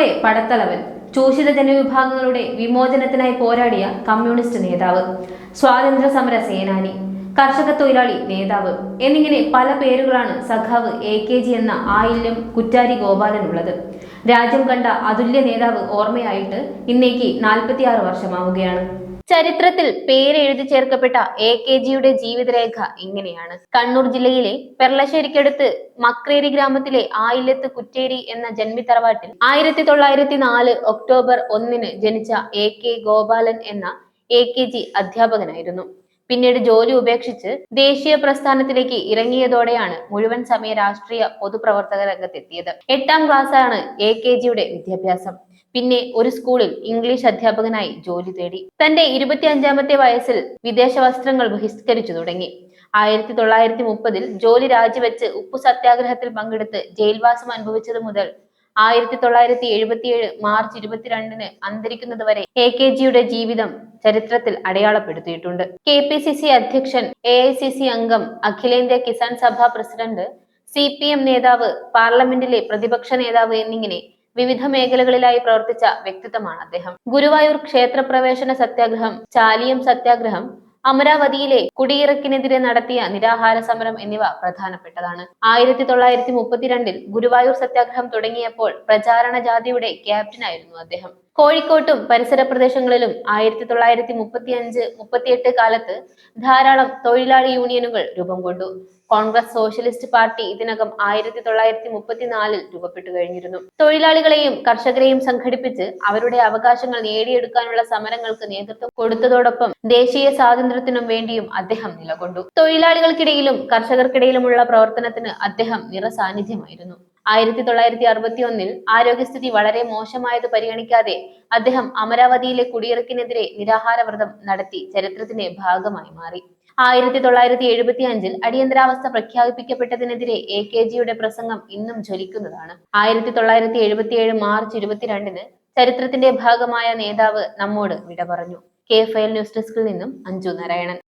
ജനങ്ങളുടെ പടത്തലവൻ ചൂഷിത ജനവിഭാഗങ്ങളുടെ വിമോചനത്തിനായി പോരാടിയ കമ്മ്യൂണിസ്റ്റ് നേതാവ് സ്വാതന്ത്ര്യ സമര സേനാനി കർഷക തൊഴിലാളി നേതാവ് എന്നിങ്ങനെ പല പേരുകളാണ് സഖാവ് എ കെ ജി എന്ന ആയില്യം കുറ്റാരി ഗോപാലനുള്ളത് രാജ്യം കണ്ട അതുല്യ നേതാവ് ഓർമ്മയായിട്ട് ഇന്നേക്ക് നാൽപ്പത്തിയാറ് വർഷമാവുകയാണ്. ചരിത്രത്തിൽ പേരെഴുതി ചേർക്കപ്പെട്ട എ കെ ജിയുടെ ജീവിതരേഖ ഇങ്ങനെയാണ്. കണ്ണൂർ ജില്ലയിലെ പെർളശ്ശേരിക്കടുത്ത് മക്രേരി ഗ്രാമത്തിലെ ആയില്ലത്ത് കുറ്റേരി എന്ന ജന്മിത്തറവാട്ടിൽ ആയിരത്തി തൊള്ളായിരത്തി നാല് ഒക്ടോബർ ഒന്നിന് ജനിച്ച എ കെ ഗോപാലൻ എന്ന എ കെ ജി അധ്യാപകനായിരുന്നു. പിന്നീട് ജോലി ഉപേക്ഷിച്ച് ദേശീയ പ്രസ്ഥാനത്തിലേക്ക് ഇറങ്ങിയതോടെയാണ് മുഴുവൻ സമയ രാഷ്ട്രീയ പൊതുപ്രവർത്തക രംഗത്തെത്തിയത്. എട്ടാം ക്ലാസ്സാണ് എ കെ ജിയുടെ വിദ്യാഭ്യാസം. പിന്നെ ഒരു സ്കൂളിൽ ഇംഗ്ലീഷ് അധ്യാപകനായി ജോലി തേടി. തന്റെ ഇരുപത്തിയഞ്ചാമത്തെ വയസ്സിൽ വിദേശ വസ്ത്രങ്ങൾ ബഹിഷ്കരിച്ചു തുടങ്ങി. ആയിരത്തി തൊള്ളായിരത്തി മുപ്പതിൽ ജോലി രാജിവെച്ച് ഉപ്പു സത്യാഗ്രഹത്തിൽ പങ്കെടുത്ത് ജയിൽവാസം അനുഭവിച്ചത് മുതൽ ആയിരത്തി തൊള്ളായിരത്തി എഴുപത്തിയേഴ് മാർച്ച് ഇരുപത്തിരണ്ടിന് അന്തരിക്കുന്നത് വരെ എ കെ ജിയുടെ ജീവിതം ചരിത്രത്തിൽ അടയാളപ്പെടുത്തിയിട്ടുണ്ട്. കെ പി സി സി അധ്യക്ഷൻ എ ഐ സി സി അംഗം അഖിലേന്ത്യാ Kisan Sabha president C P M നേതാവ് പാർലമെന്റിലെ പ്രതിപക്ഷ നേതാവ് എന്നിങ്ങനെ വിവിധ മേഖലകളിലായി പ്രവർത്തിച്ച വ്യക്തിത്വമാണ് അദ്ദേഹം. ഗുരുവായൂർ ക്ഷേത്രപ്രവേശന സത്യാഗ്രഹം ചാലിയം സത്യാഗ്രഹം അമരാവതിയിലെ കുടിയിറക്കിനെതിരെ നടത്തിയ നിരാഹാര സമരം എന്നിവ പ്രധാനപ്പെട്ടതാണ്. ആയിരത്തി തൊള്ളായിരത്തി മുപ്പത്തിരണ്ടിൽ ഗുരുവായൂർ സത്യാഗ്രഹം തുടങ്ങിയപ്പോൾ പ്രചാരണ ജാഥയുടെ ക്യാപ്റ്റനായിരുന്നു അദ്ദേഹം. കോഴിക്കോട്ടും പരിസര പ്രദേശങ്ങളിലും ആയിരത്തി തൊള്ളായിരത്തി മുപ്പത്തി അഞ്ച് മുപ്പത്തിയെട്ട് കാലത്ത് ധാരാളം തൊഴിലാളി യൂണിയനുകൾ രൂപം കൊണ്ടു. കോൺഗ്രസ് സോഷ്യലിസ്റ്റ് പാർട്ടി ഇതിനകം ആയിരത്തി തൊള്ളായിരത്തി മുപ്പത്തിനാലിൽ രൂപപ്പെട്ടു കഴിഞ്ഞിരുന്നു. തൊഴിലാളികളെയും കർഷകരെയും സംഘടിപ്പിച്ച് അവരുടെ അവകാശങ്ങൾ നേടിയെടുക്കാനുള്ള സമരങ്ങൾക്ക് നേതൃത്വം കൊടുത്തതോടൊപ്പം ദേശീയ സ്വാതന്ത്ര്യത്തിനും വേണ്ടിയും അദ്ദേഹം നിലകൊണ്ടു. തൊഴിലാളികൾക്കിടയിലും കർഷകർക്കിടയിലുമുള്ള പ്രവർത്തനത്തിന് അദ്ദേഹം നിറസാന്നിധ്യമായിരുന്നു. ആയിരത്തി തൊള്ളായിരത്തി അറുപത്തി ഒന്നിൽ ആരോഗ്യസ്ഥിതി വളരെ മോശമായത് പരിഗണിക്കാതെ അദ്ദേഹം അമരാവതിയിലെ കുടിയിറക്കിനെതിരെ നിരാഹാരവ്രതം നടത്തി ചരിത്രത്തിന്റെ ഭാഗമായി മാറി. ആയിരത്തി തൊള്ളായിരത്തി എഴുപത്തി അഞ്ചിൽ അടിയന്തരാവസ്ഥ പ്രഖ്യാപിക്കപ്പെട്ടതിനെതിരെ എ കെ ജിയുടെ പ്രസംഗം ഇന്നും ജ്വലിക്കുന്നതാണ്. ആയിരത്തി തൊള്ളായിരത്തി എഴുപത്തിയേഴ് മാർച്ച് ഇരുപത്തിരണ്ടിന് ചരിത്രത്തിന്റെ ഭാഗമായ നേതാവ് നമ്മോട് വിട പറഞ്ഞു കെ ഫയൽ ന്യൂസ് ഡെസ്കിൽ നിന്നും അഞ്ജു നാരായണൻ.